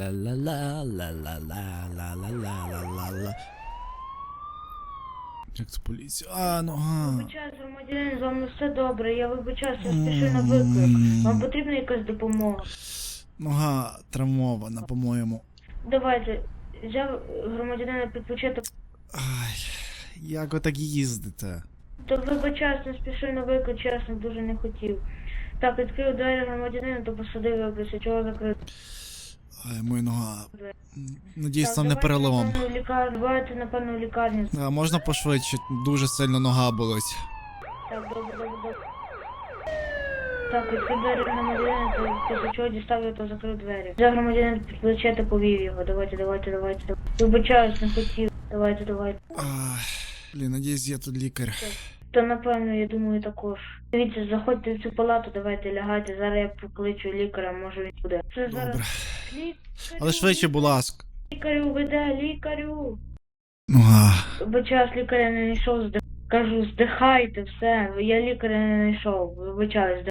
Ла-ла-ла-ла-ла-ла-ла-ла-ла-ла-ла-ла. Як це поліція? А, ну нога. Вибачаюсь, громадянин, з вами все добре. Я вибачаюсь, я спішу на виклик. Вам потрібна якась допомога? Нога травмована, по-моєму. Давайте, взяв громадянина під початок. Ай, як ви так їздите? То вибачаюсь, не спішу на виклик, чесно, дуже не хотів. Так, відкрив двері громадянина, то посадив його, після чого закрив. Моя нога. Надіюсь, там не перелом. Давайте, напевно, лікарню. А, можна пошвидше, дуже сильно нога болить. Так, добре, добре, добре. Так, відкрив двері громадянина, то після чого дістав то закрив двері. Взяв громадянина під плече та повів його. Давайте, давайте, давайте. давайте. Вибачаюсь, не хотів. Давайте, давайте. Ай, блін, надіюсь, є тут лікар. То напевно, я думаю, також. Дивіться, заходьте в цю палату, давайте лягайте. Зараз я покличу лікаря, може він буде. Це зараз Добре. Лікарю, Але швидше, будь ласка. лікарю веде, лікарю. Нога. Вибачаюсь, лікаря не знайшов, здих... кажу, здихайте, все. Я лікаря не знайшов. Вибачаюсь,